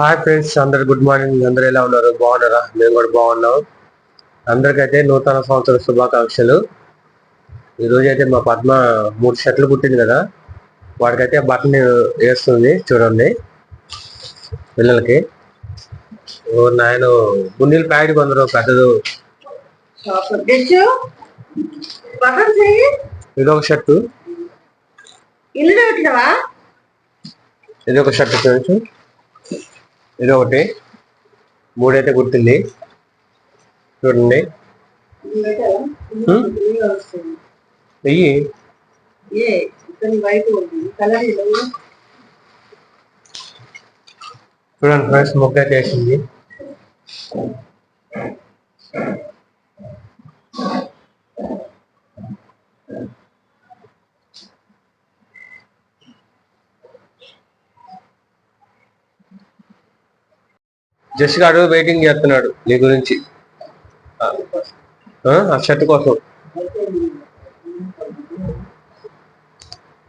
Hi friends అందరు good morning అందరు ఎలా ఉన్నారు? బాగున్నారా? మేము కూడా బాగున్నాం. అందరికైతే నూతన సంవత్సర శుభాకాంక్షలు. ఈ రోజు అయితే మా పద్మ మూడు షర్ట్లు కుట్టింది కదా. వాడికైతే బట్టన్ వేస్తుంది చూడండి. పిల్లలకి. ఓ నాయన గుండీలు ప్యాకెట్ కొందరు పెద్దదు. గెచ్చు పక్కన చెయ్యి ఇది ఒక షర్టు ఇది ఒక షర్ట్ చూడొచ్చు ఇది ఒకటి మూడైతే కుట్టింది చూడండి? వెయ్యి చూడండి ఫ్రెండ్స్ మొక్క అయితే జస్ట్ గాడు వెయిటింగ్ చేస్తున్నాడు నీ గురించి. ఆ, షర్ట్ కోసం.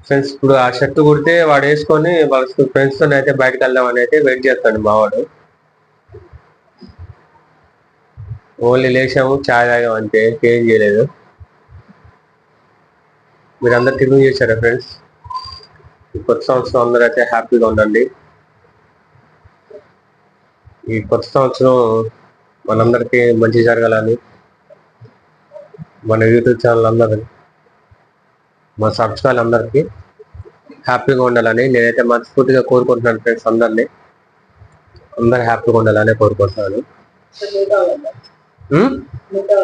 ఫ్రెండ్స్ ఇప్పుడు ఆ షర్ట్ కుడితే వాడు వేసుకొని వాళ్ళ ఫ్రెండ్స్తో అయితే బయటకు వెళ్దామని అయితే వెయిట్ చేస్తాడు మావాడు ఓన్లీ లేచాము చాయ్ తాగాము అంతే ఏం చేయలేదు. మీరు అందరు టిఫిన్ చేశారా ఫ్రెండ్స్ కొత్త సంవత్సరం అందరూ అయితే హ్యాపీగా ఉండండి. ఈ కొత్త సంవత్సరం మనందరికీ మంచి జరగాలని మన యూట్యూబ్ ఛానల్ అందరూ మా సబ్స్క్రైబ్ అందరికీ హ్యాపీగా ఉండాలని నేనైతే మనస్ఫూర్తిగా కోరుకుంటున్నాను ఫ్రెండ్స్ అందరినీ. అందరు హ్యాపీగా ఉండాలని కోరుకుంటున్నాను. అందరు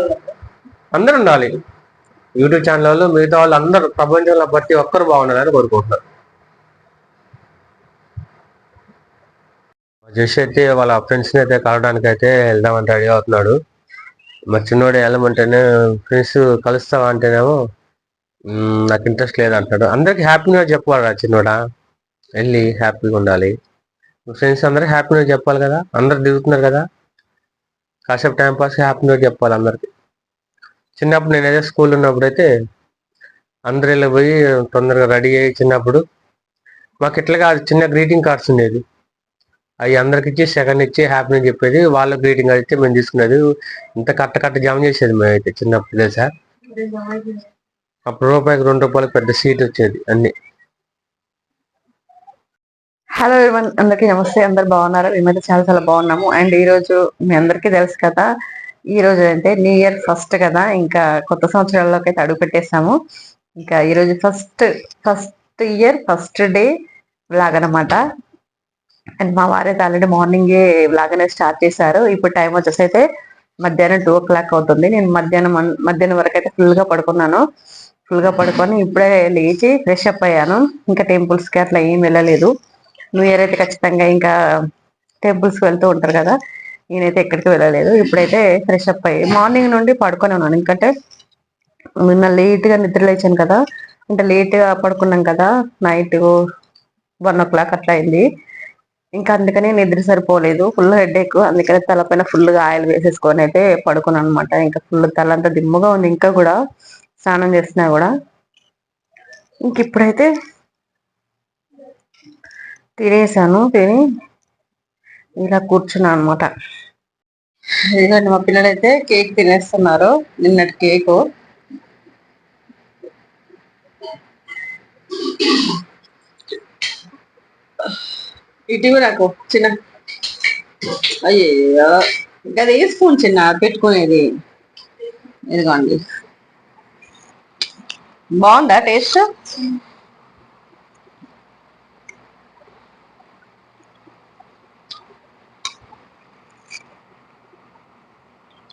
అందరూ ఉండాలి. యూట్యూబ్ ఛానల్ వాళ్ళు మిగతా వాళ్ళు అందరూ ప్రపంచంలో ప్రతి ఒక్కరు బాగుండాలని కోరుకుంటున్నారు జస్ట్ అయితే వాళ్ళ ఫ్రెండ్స్ని అయితే కలవడానికి అయితే వెళ్దామని రెడీ అవుతున్నాడు. మరి చిన్నోడు వెళ్ళమంటేనే ఫ్రెండ్స్ కలుస్తావా అంటేనేమో నాకు ఇంట్రెస్ట్ లేదు అంటాడు. అందరికి హ్యాపీగా చెప్పాలి చిన్నోడా. వెళ్ళి హ్యాపీగా ఉండాలి. ఫ్రెండ్స్ అందరికి హ్యాపీగా చెప్పాలి కదా. అందరు దిగుతున్నారు కదా. కాసేపు టైం పాస్ హ్యాపీగా చెప్పాలి అందరికి. చిన్నప్పుడు నేనైతే స్కూల్ ఉన్నప్పుడు అయితే అందరు ఇలా పోయి తొందరగా రెడీ అయ్యి చిన్నప్పుడు మాకు ఇట్లా కాదు చిన్న గ్రీటింగ్ కార్డ్స్ ఉండేది అవి అందరికి ఇచ్చి సెకండ్ ఇచ్చి హ్యాపీ చెప్పేది. వాళ్ళ గ్రీటింగ్ అయితే మేము తీసుకునేది. ఇంత కట్ట కట్ట జమ చేసేది మేమైతే చిన్నప్పుడు తెలుసా? అప్పుడు రూపాయికి రెండు రూపాయలు పెద్ద సీట్ వచ్చేది అన్ని. హలో ఎవరి అందరికీ నమస్తే. అందరు బాగున్నారు? మేమైతే చాలా చాలా బాగున్నాము. అండ్ ఈ రోజు మీ అందరికీ తెలుసు కదా ఈ రోజు అంటే న్యూ ఇయర్ ఫస్ట్ కదా. ఇంకా కొత్త సంవత్సరాల్లోకి అయితే అడుగు పెట్టేసాము ఇంకా ఈ రోజు first first year first day vlog అనమాట అండ్ మా వారైతే ఆల్రెడీ మార్నింగే వ్లాగ్ అనేది స్టార్ట్ చేశారు. ఇప్పుడు టైం వచ్చేసి అయితే మధ్యాహ్నం టూ ఓ క్లాక్ అవుతుంది. నేను మధ్యాహ్నం మధ్యాహ్నం వరకు అయితే ఫుల్గా పడుకున్నాను. ఫుల్గా పడుకొని ఇప్పుడే లేచి ఫ్రెష్ అప్ అయ్యాను. ఇంకా టెంపుల్స్కి అట్లా ఏం వెళ్ళలేదు. న్యూ ఇయర్ అయితే ఖచ్చితంగా ఇంకా టెంపుల్స్కి వెళ్తూ ఉంటారు కదా. నేనైతే ఎక్కడికి వెళ్ళలేదు. ఇప్పుడైతే ఫ్రెష్ అప్ అయ్యి మార్నింగ్ నుండి పడుకొని ఉన్నాను. ఎందుకంటే నిన్న లేట్గా నిద్ర లేచాను కదా. అంటే లేట్గా పడుకున్నాం కదా. నైట్ వన్ ఓ క్లాక్ అట్లా అయింది. ఇంకా అందుకనే నిద్ర సరిపోలేదు. ఫుల్ హెడ్ ఎక్ అందుకనే తలపైన ఫుల్గా ఆయిల్ వేసేసుకొని అయితే పడుకున్నాను అనమాట ఇంకా ఫుల్ తల అంతా దిమ్ముగా ఉంది. ఇంకా కూడా స్నానం చేసినా కూడా. ఇంక ఇప్పుడైతే తినేసాను. తిని ఇలా కూర్చున్నాను అనమాట ఇదండి మా పిల్లలైతే కేక్ తినేస్తున్నారు. నిన్నటి కేక్. ఇటీవల నాకు చిన్న. అయ్యో అది ఏ స్పూన్ చిన్న పెట్టుకునేది? ఇదిగోండి. బాగుందా టేస్ట్?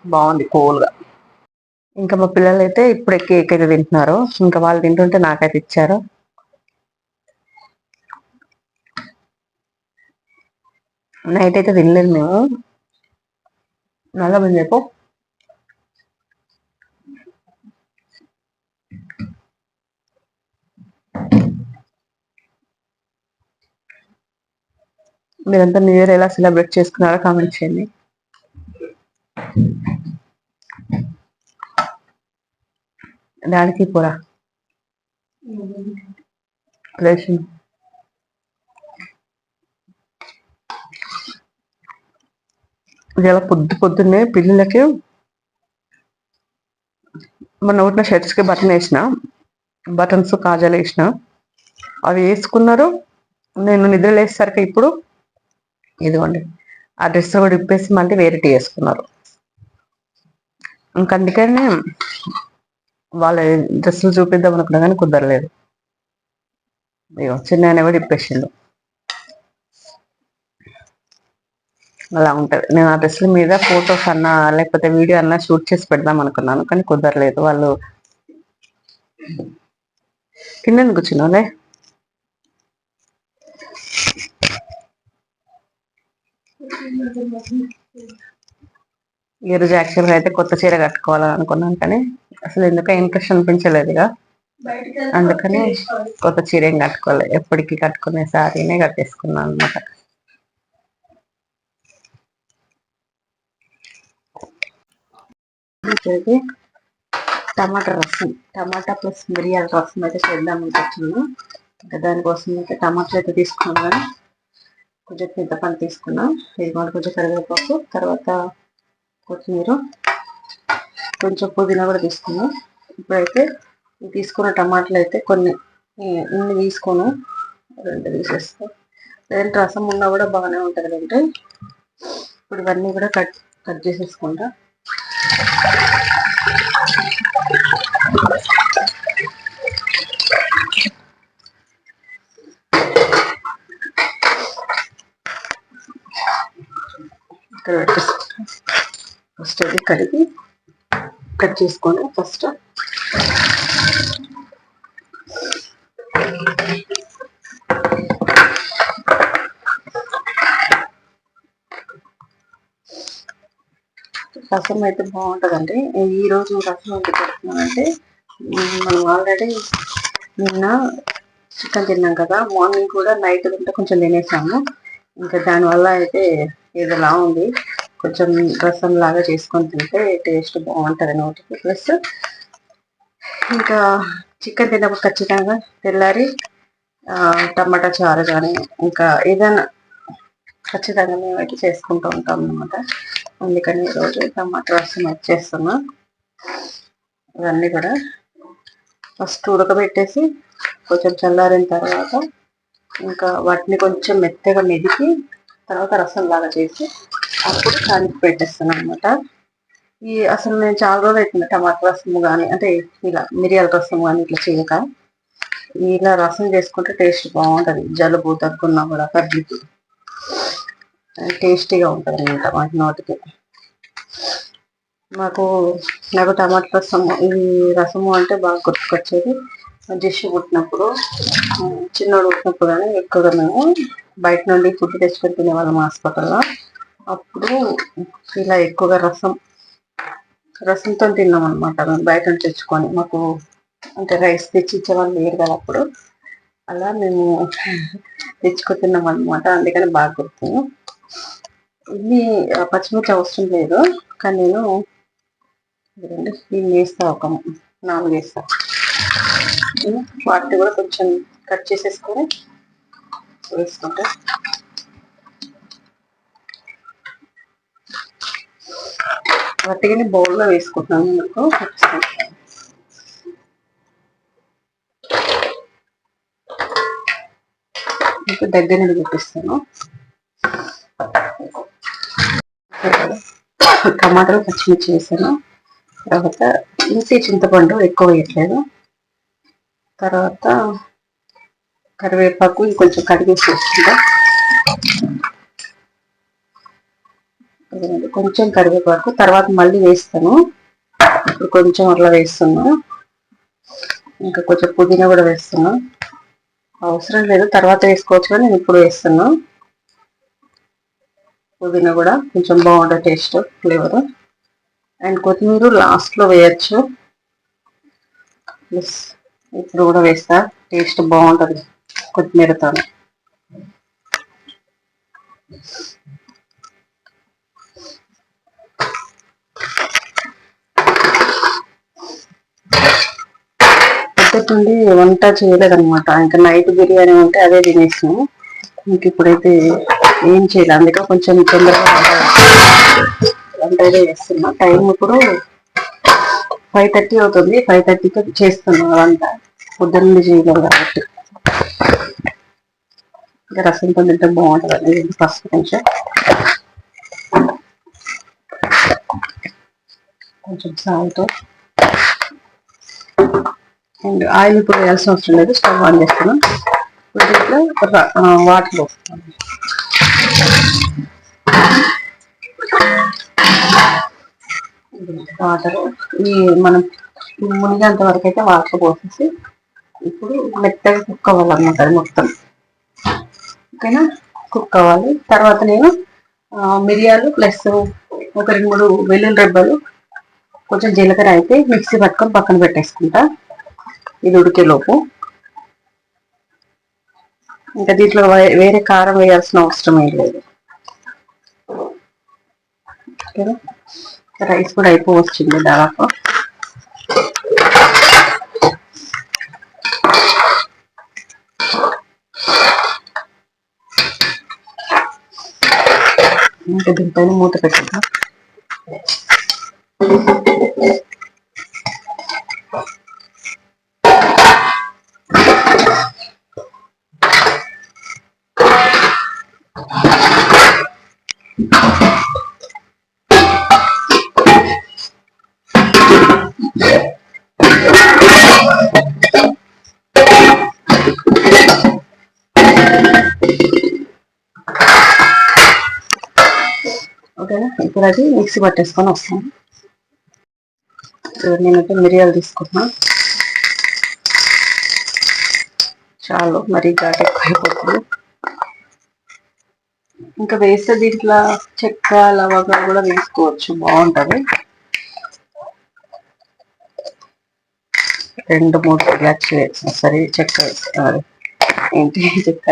బాగుంది కూల్గా. ఇంకా మా పిల్లలు అయితే ఇప్పుడే కేక్ అయితే తింటున్నారు. ఇంకా వాళ్ళు తింటుంటే నాకైతే ఇచ్చారు. నైట్ అయితే తినలేదు మేము. నల్ల మంది చెప్పు. మీరంతా న్యూ ఇయర్ ఎలా సెలబ్రేట్ చేసుకున్నారో కామెంట్ చేయండి. దానికి పోరా. ప్లేస్ ఇలా పొద్దు పొద్దున్నే పిల్లలకి మన ఉన్న షర్ట్స్కి బటన్ వేసిన బటన్స్ కాజాలు వేసిన అవి వేసుకున్నారు. నేను నిద్ర లేచేసరికి ఇప్పుడు ఇదిగోండి ఆ డ్రెస్ కూడా ఇప్పేసి మళ్ళీ వేరేటి వేసుకున్నారు. ఇంకా అందుకనే వాళ్ళ డ్రెస్సులు చూపిద్దాం అనుకున్నా కానీ కుదరలేదు. చిన్న ఆయన కూడా ఇప్పేసిండు. అలా ఉంటది. నేను ఆ డ్రెస్ల మీద ఫొటోస్ అన్నా లేకపోతే వీడియో అన్నా షూట్ చేసి పెడదాం అనుకున్నాను కానీ కుదరలేదు. వాళ్ళు కింద కూర్చున్నావులే? ఈరోజు యాక్చువల్గా అయితే కొత్త చీర కట్టుకోవాలని అనుకున్నాను కానీ అసలు ఎందుకో ఇంట్రెస్ట్ అనిపించలేదు ఇక. అందుకని కొత్త చీర ఏం కట్టుకోవాలి ఎప్పటికీ కట్టుకునే సారీనే కట్టేసుకున్నాను అనమాట వచ్చేసి టమాటా రసం. టమాటా ప్లస్ మిరియాల రసం అయితే చేద్దాం అనుకుంటున్నాను. ఇంకా దానికోసం అయితే టమాటాలు అయితే తీసుకున్నాను. కొంచెం చింతపండు తీసుకున్నాం. ఇది కూడా కొంచెం కరివేపాకు తర్వాత కొత్తిమీర కొంచెం పుదీనా కూడా తీసుకున్నాం. ఇప్పుడైతే తీసుకున్న టమాటాలు అయితే కొన్ని ఇన్ని తీసుకోను. రెండు తీసేస్తాం. లేదంటే రసం ఉన్నా కూడా బాగానే ఉంటుంది అంటే ఇప్పుడు ఇవన్నీ కూడా కట్ కట్ చేసేసుకుంటా. ఇక్కడ పెట్టేసుకుంటాం ఫస్ట్ అది కడిగి కట్ చేసుకోండి ఫస్ట్ రసం అయితే బాగుంటుందండి. ఈ రోజు రసం ఎందుకు పెడుతున్నానంటే మనం ఆల్రెడీ నిన్న చికెన్ తిన్నాం కదా మార్నింగ్ కూడా నైట్ తింటే కొంచెం తినేసాము. ఇంకా దానివల్ల అయితే ఏదోలా ఉంది. కొంచెం రసం లాగా చేసుకొని తింటే టేస్ట్ బాగుంటుంది నోటికి. ప్లస్ ఇంకా చికెన్ తిన్నప్పుడు ఖచ్చితంగా తెల్లారి టమాటా చారు కానీ ఇంకా ఏదైనా ఖచ్చితంగా మేమైతే చేసుకుంటూ ఉంటాం అనమాట అందుకని ఈరోజు టమాటా రసం వచ్చేస్తున్నా ఇవన్నీ కూడా ఫస్ట్ ఉడకబెట్టేసి కొంచెం చల్లారిన తర్వాత ఇంకా వాటిని కొంచెం మెత్తగా మెదికి తర్వాత రసం లాగా చేసి అప్పుడు దానికి పెట్టేస్తాను అనమాట ఈ అసలు నేను చాలా రోజులు అవుతుంది టమాటా రసము కానీ అంటే ఇలా మిరియాల రసం కానీ ఇట్లా చేయక. ఇలా రసం చేసుకుంటే టేస్ట్ బాగుంటుంది. జలుబు దగ్గున్నా కూడా కర్రీకి టేస్టీగా ఉంటుంది అనమాట మాకు నోటికి. మాకు నాకు టమాటా రసము ఈ రసము అంటే బాగా గుర్తుకొచ్చేది. డిష్ పుట్టినప్పుడు చిన్నోడు పుట్టినప్పుడు కానీ ఎక్కువగా మేము బయట నుండి ఫుడ్ తెచ్చుకొని తినేవాళ్ళం హాస్పిటల్లో. అప్పుడు ఇలా ఎక్కువగా రసం రసంతో తిన్నాం అనమాట మేము బయట నుంచి తెచ్చుకొని. మాకు అంటే రైస్ తెచ్చి ఇచ్చేవాళ్ళు లేరు కదా అప్పుడు. అలా మేము తెచ్చుకొని తిన్నాం అనమాట అందుకని బాగా గుర్తు ఇది పచ్చిమిర్చి అవసరం లేదు. కానీ నేను ఇదిగోండి, దీన్ని వేస్తా ఒక నాలుగు వేస్తా. వాటిని కూడా కొంచెం కట్ చేసేసుకొని వేసుకుంటా. వాటిని బౌల్లో వేసుకుంటున్నాను మీకు ఖచ్చితంగా దగ్గర నుండి చూపిస్తాను టమాటాలు పచ్చిమిర్చి వేసాను. తర్వాత ఇంటి చింతపండు ఎక్కువ వేయట్లేదు. తర్వాత కరివేపాకు ఇంకొంచెం కడిగేసి వేసుకుంటా. కొంచెం కరివేపాకు తర్వాత మళ్ళీ వేస్తాను. ఇప్పుడు కొంచెం అట్లా వేస్తున్నా. ఇంకా కొంచెం పుదీనా కూడా వేస్తున్నా. అవసరం లేదు తర్వాత వేసుకోవచ్చు కానీ నేను ఇప్పుడు వేస్తున్నా. పుదీనా కూడా కొంచెం బాగుంటుంది టేస్ట్ ఫ్లేవర్ అండ్ కొత్తిమీర లాస్ట్లో వేయచ్చు. ప్లస్ ఇప్పుడు కూడా వేస్తా. టేస్ట్ బాగుంటుంది కొత్తిమీరతో పొద్దుటి నుండి వంట చేయలేదన్నమాట. ఇంకా నైట్ బిర్యానీ ఉంటే అదే తినేసాము ఇంక ఇప్పుడైతే ఏం చేయలేదు అందుకే కొంచెం తొందరగా వంట చేస్తున్నా. టైం ఇప్పుడు ఫైవ్ థర్టీ అవుతుంది. ఫైవ్ థర్టీకి చేస్తున్నా వంట. పొద్దున్న చేయలేదు కాబట్టి. ఇంకా రసంతో తింటే బాగుంటుంది ఫస్ట్ కొంచెం. కొంచెం సాల్ట్. అండ్ ఆయిల్ ఇప్పుడు వేయాల్సిన అవసరం లేదు. స్టవ్ ఆన్ చేస్తున్నాం. ఇప్పుడు దీంట్లో వాటర్ వాటర్. ఈ మనం మునిగేంత వరకు అయితే వాటర్ పోసేసి ఇప్పుడు మెత్తగా కుక్ అవ్వాలన్నమాట అది మొత్తం. ఓకేనా? కుక్ అవ్వాలి. తర్వాత నేను మిరియాలు ప్లస్ ఒక రెండు మూడు వెల్లుల్లి రెబ్బలు కొంచెం జీలకర్ర అయితే మిక్సీ పట్టుకొని పక్కన పెట్టేసుకుంటా. ఇది ఉడికేలోపు ఇంకా దీంట్లో వే- వేరే కారం వేయాల్సిన అవసరం ఏం లేదు రైస్ కూడా అయిపోవచ్చింది దాదాపు. ఇంకా దీనిపైన మూత పెట్టుకుంటా ఓకేనా అది మిక్సీ పట్టేసుకొని వస్తాను. ఇప్పుడు నేనైతే మిరియాలు తీసుకుంటున్నా. చాలు మరి ఘాట్ ఎక్కువ అయిపోతుంది ఇంకా వేస్తే దీంట్లో చెక్క లవగా కూడా వేసుకోవచ్చు బాగుంటది. రెండు మూడు ఇలాచి వేసిన సరే చెక్క ఏంటి చెక్క?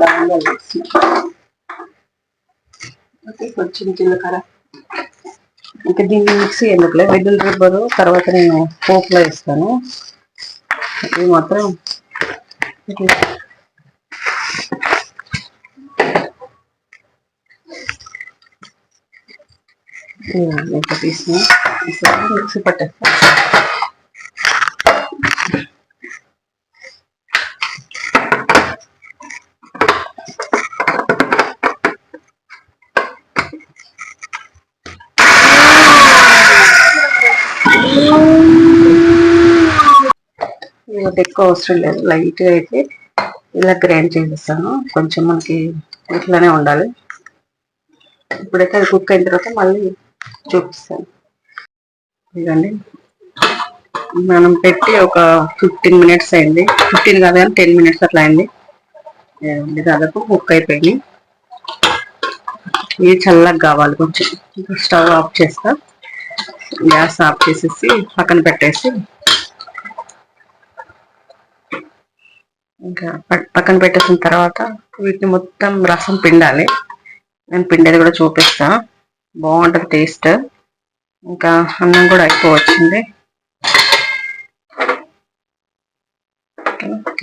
లవంగా వేసిన. కొంచెం జీలకర్ర ఇంకా దీన్ని మిక్సీ ఎందుకులే? వెల్లుల్లి రిబ్బరు తర్వాత నేను పోపులో వేస్తాను. ఇది మాత్రం ఇట్లా తీసుకుని మిక్సీ పట్టేస్తాను ఇది ఎక్కువ అవసరం లేదు. లైట్గా అయితే ఇలా గ్రైండ్ చేసేస్తాను. కొంచెం మనకి ఇట్లానే ఉండాలి. ఇప్పుడైతే అది కుక్ అయిన తర్వాత మళ్ళీ చూపిస్తాను. ఇదండి మనం పెట్టి ఒక ఫిఫ్టీన్ మినిట్స్ అయింది. ఫిఫ్టీన్ కాదు కానీ టెన్ మినిట్స్ అట్లా అయింది. దాదాపు కుక్ అయిపోయింది. ఇది చల్లగా కావాలి కొంచెం. స్టవ్ ఆఫ్ చేస్తా. గ్యాస్ ఆఫ్ చేసేసి పక్కన పెట్టేసి ఇంకా పక్కన పెట్టేసిన తర్వాత వీటిని మొత్తం రసం పిండాలి. నేను పిండేది కూడా చూపిస్తా. బాగుంటుంది టేస్ట్. ఇంకా అన్నం కూడా ఎక్కువ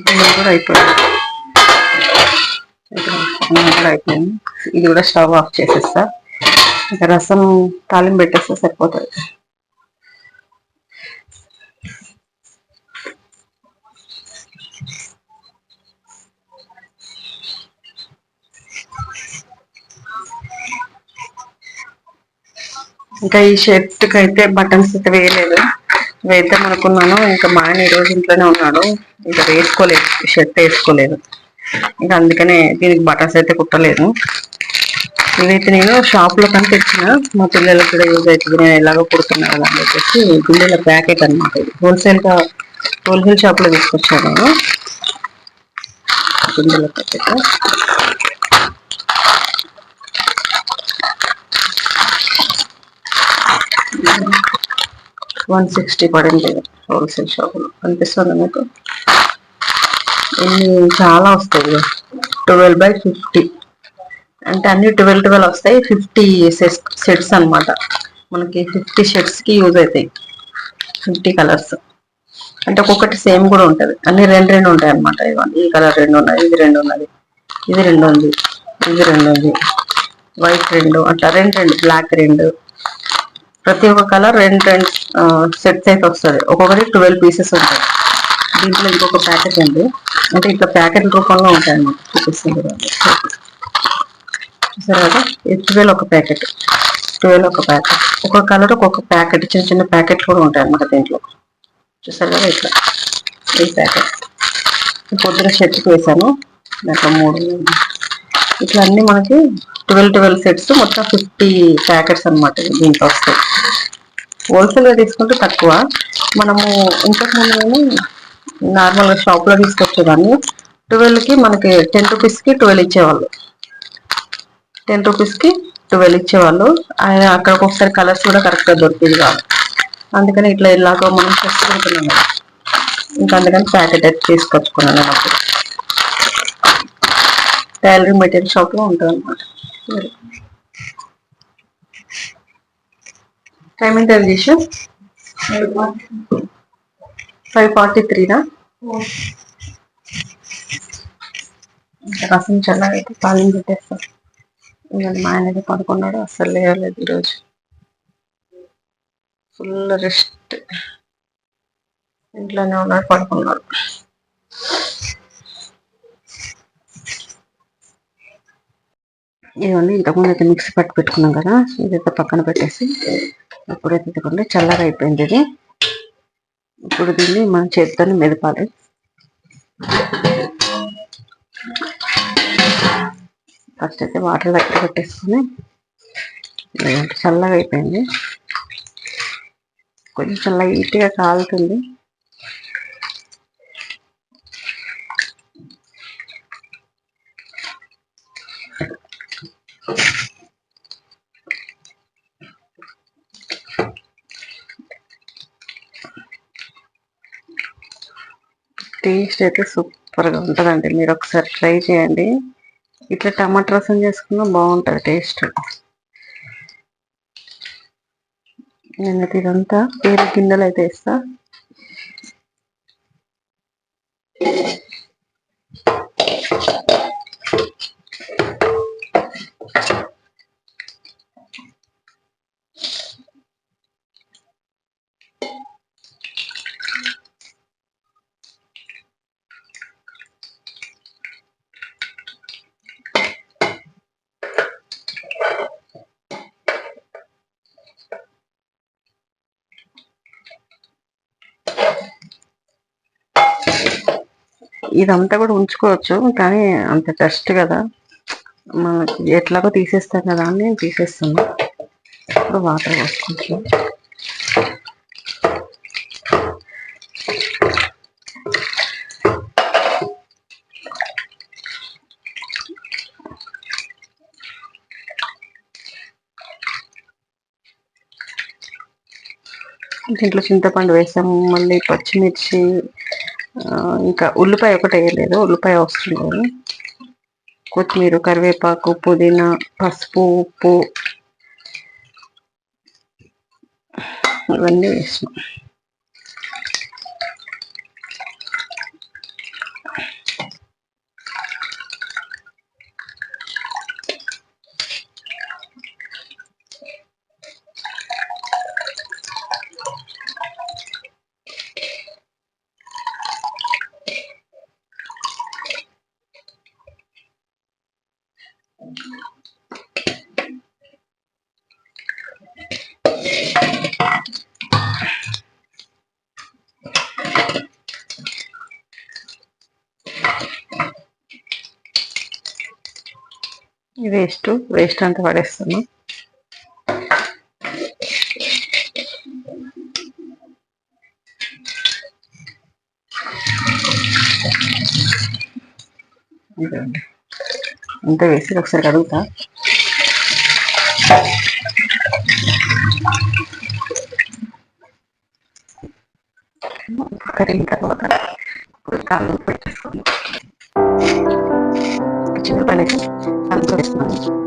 అన్నం కూడా అయిపోయింది. అన్నం కూడా అయిపోయింది. ఇది కూడా స్టవ్ ఆఫ్ చేసేస్తా. ఇంకా రసం తాలింపు పెట్టేస్తే సరిపోతుంది. ఇంకా ఈ షర్ట్కి అయితే బటన్స్ అయితే వేయలేదు. వేద్దాం అనుకున్నాను. ఇంకా మా ఆయన ఈ రోజు ఇంట్లోనే ఉన్నాడు. ఇంకా వేసుకోలేదు. షర్ట్ వేసుకోలేదు. ఇంకా అందుకనే దీనికి బటన్స్ అయితే కుట్టలేదు. ఇదైతే నేను షాప్లో తెచ్చిన మా పిల్లలకు కూడా యూజ్ అవుతుంది. నేను ఎలాగో కుడుతున్నా కదా అని చెప్పేసి గుండెల ప్యాకెట్ అనమాట ఇది. హోల్సేల్గా హోల్సేల్ షాప్లో తీసుకొచ్చాను నేను. గుండెల ప్యాకెట్ వన్ సిక్స్టీ పడింది హోల్సేల్ షాప్లో కనిపిస్తుంది మీకు? ఇన్ని చాలా వస్తాయి. Twelve by fifty. అంటే అన్ని ట్వెల్వ్ ట్వెల్వ్ వస్తాయి. ఫిఫ్టీ సెట్స్ అన్నమాట. మనకి ఫిఫ్టీ షర్ట్స్కి యూజ్ అవుతాయి. Fifty colours. అంటే ఒక్కొక్కటి సేమ్ కూడా ఉంటది. అన్ని రెండు రెండు ఉంటాయి అన్నమాట. ఇవన్నీ ఈ కలర్ రెండు ఉన్నాయి ఇది రెండు ఉన్నది ఇది రెండు ఉంది ఇది రెండు ఉంది. వైట్ రెండు అట్లా రెండు రెండు బ్లాక్ రెండు. ప్రతి ఒక్క కలర్ రెండు రెండు సెట్స్ అయితే వస్తుంది. ఒక్కొక్కటి ట్వెల్వ్ పీసెస్ ఉంటాయి. దీంట్లో ఇంకొక ప్యాకెట్ అండి అంటే ఇట్లా ప్యాకెట్ రూపంలో ఉంటాయి అన్నమాట. చూపిస్తుంది కదా. ట్వెల్వ్ ఒక ప్యాకెట్ ట్వెల్వ్ ఒక ప్యాకెట్ ఒక్కొక్క కలర్ ఒక్కొక్క ప్యాకెట్ చిన్న చిన్న ప్యాకెట్లు కూడా ఉంటాయి అన్నమాట దీంట్లో. చూసారు కదా ఇట్లా? ఈ ప్యాకెట్ పొద్దున షర్ట్కి వేసాను. దాంట్లో మూడు ఇట్లా అన్ని మనకి ట్వెల్వ్ ట్వెల్వ్ సెట్స్ మొత్తం ఫిఫ్టీ ప్యాకెట్స్ అన్నమాట దీంట్లో వస్తాయి. హోల్సేల్గా తీసుకుంటే తక్కువ. మనము ఇంతకు ముందు నార్మల్గా షాప్లో తీసుకొచ్చేదాన్ని. ట్వెల్వ్కి మనకి టెన్ రూపీస్కి ట్వెల్వ్ ఇచ్చేవాళ్ళు. టెన్ రూపీస్కి ట్వెల్వ్ ఇచ్చేవాళ్ళు. ఆయన అక్కడ ఒకసారి కలర్స్ కూడా కరెక్ట్గా దొరికేది కాదు. అందుకని ఇట్లా ఇలాగో మనం చేసుకుంటున్నాం కదా. ఇంకా అందుకని ప్యాకెట్ అయితే తీసుకొచ్చుకున్నాను అప్పుడు. టైలరింగ్ మెటీరియల్ షాప్లో ఉంటుంది అనమాట టైం ఎంత ఫైవ్ ఫార్టీ త్రీనా? రసం చల్లగా అయితే తాళం పెట్టేస్తాం మా ఆయన అయితే పడుకున్నాడు. అస్సలు లేవలేదు ఈరోజు. Full rest. ఇంట్లోనే ఉన్నాడు పడుకున్నాడు. ఇదిగోండి ఇంతకుముందు అయితే మిక్సీ పట్టి పెట్టుకున్నాం కదా ఇదైతే పక్కన పెట్టేసి ఇప్పుడైతే ఇదిగోండి చల్లగా అయిపోయింది ఇది. ఇప్పుడు దీన్ని మనం చేతితోనే మెదపాలి. ఫస్ట్ అయితే వాటర్ దగ్గర పెట్టేసుకుని చల్లగా అయిపోయింది. కొంచెం లైట్గా కాలుతుంది. టేస్ట్ అయితే సూపర్గా ఉంటుందండి. మీరు ఒకసారి ట్రై చేయండి. ఇట్లా టమాటా రసం చేసుకున్నా బాగుంటుంది టేస్ట్. నేను ఇదంతా వేరే గిన్నెలు అయితే వేస్తా. ఇదంతా కూడా ఉంచుకోవచ్చు కానీ అంత జస్ట్ కదా. మనకి ఎట్లాగో తీసేస్తాం కదా అని నేను తీసేస్తాను ఇప్పుడు వాటర్ పోసుకుంటాను దీంట్లో చింతపండు వేసాము మళ్ళీ పచ్చిమిర్చి ఇంకా ఉల్లిపాయ ఒకటి వేయలేదు. ఉల్లిపాయ అవసరం లేదు. కొత్తిమీర కరివేపాకు పుదీనా పసుపు ఉప్పు. ఇవన్నీ వేసినాం. వేస్ట్ వేస్ట్ అంతా పడేస్తాను ఇదండి. వేసి ఒకసారి కడుగుతా. కడిగిన తర్వాత ఇప్పుడు కాళ్ళు పెట్టేసుకుని చింతపండు కాళ్ళు వేస్తున్నాను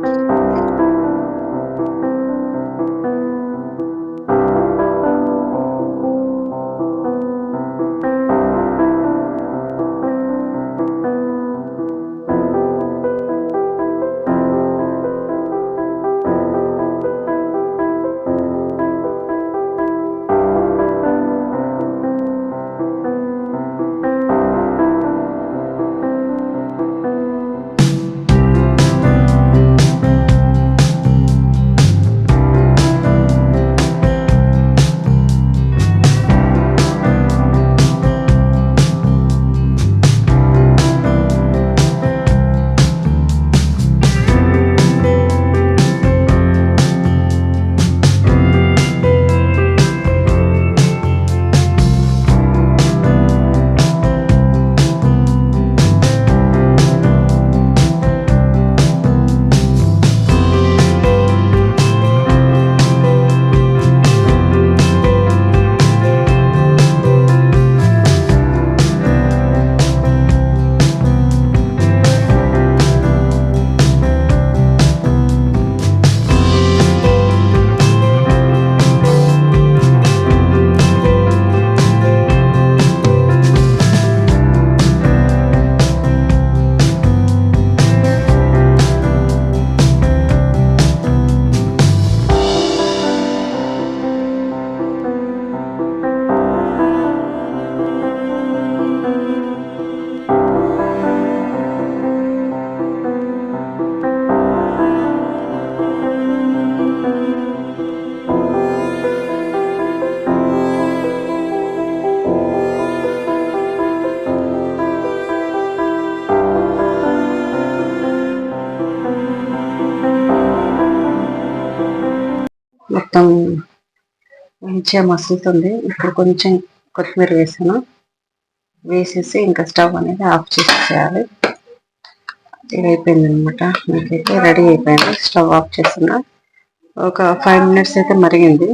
మొత్తం మంచిగా మసులుతుంది. ఇప్పుడు కొంచెం కొత్తిమీర వేసాను. వేసేసి ఇంకా స్టవ్ అనేది ఆఫ్ చేసేయాలి ఇది అయిపోయింది అనమాట నాకైతే రెడీ అయిపోయింది. స్టవ్ ఆఫ్ చేస్తున్నా. ఒక ఫైవ్ మినిట్స్ అయితే మరిగింది.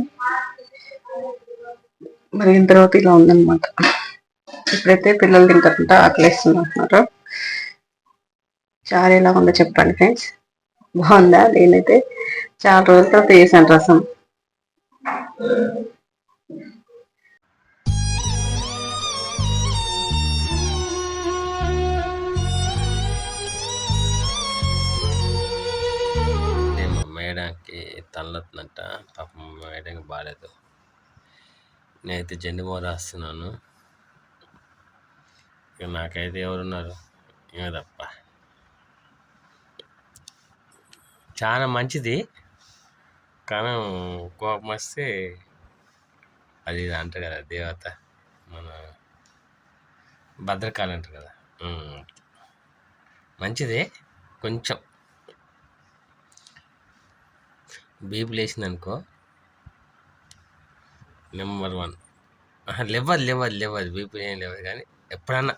మరిగిన తర్వాత ఇలా ఉందన్నమాట. ఇప్పుడైతే పిల్లలు తింటారంటే ఆకలిస్తున్నారు చాలా ఎలా ఉందో చెప్పండి ఫ్రెండ్స్. బాగుందా? నేనైతే చాలా రోజుల తర్వాత వేసాను రసం. మేడంకి తలనొత్తుందంట పాపం మేడంకి బాగాలేదు నేనైతే జెండుమో రాస్తున్నాను. ఇక నాకైతే ఎవరున్నారు? ఏమో తప్ప. చాలా మంచిది. కానీ కోపం వస్తే అది ఇది అంటారు కదా దేవత మన భద్రకాళి అంటారు కదా. మంచిదే కొంచెం. బీపీ లేచింది అనుకో నెంబర్ వన్. లేవదు లేవదు లేవదు బీపీ ఏం లేవదు కానీ ఎప్పుడన్నా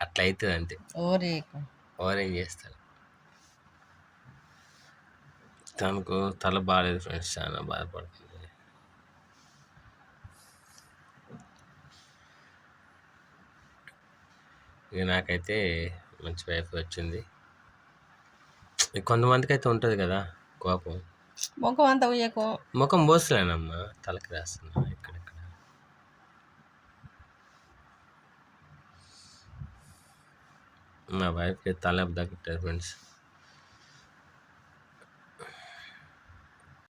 అట్లా అవుతుంది అంతే. ఓవరేం చేస్తారు తనకు తల బాగాలేదు ఫ్రెండ్స్ చాలా బాధపడుతుంది. ఇక నాకైతే మంచి వైఫ్ వచ్చింది. కొంతమందికి అయితే ఉంటుంది కదా కోపం. ముఖం అంతా ఉయ్యకు ముఖం పోసలేనమ్మా తలకి రాస్తున్నా ఇక్కడెక్కడ మా వైఫ్కి తల దగ్గర ఫ్రెండ్స్.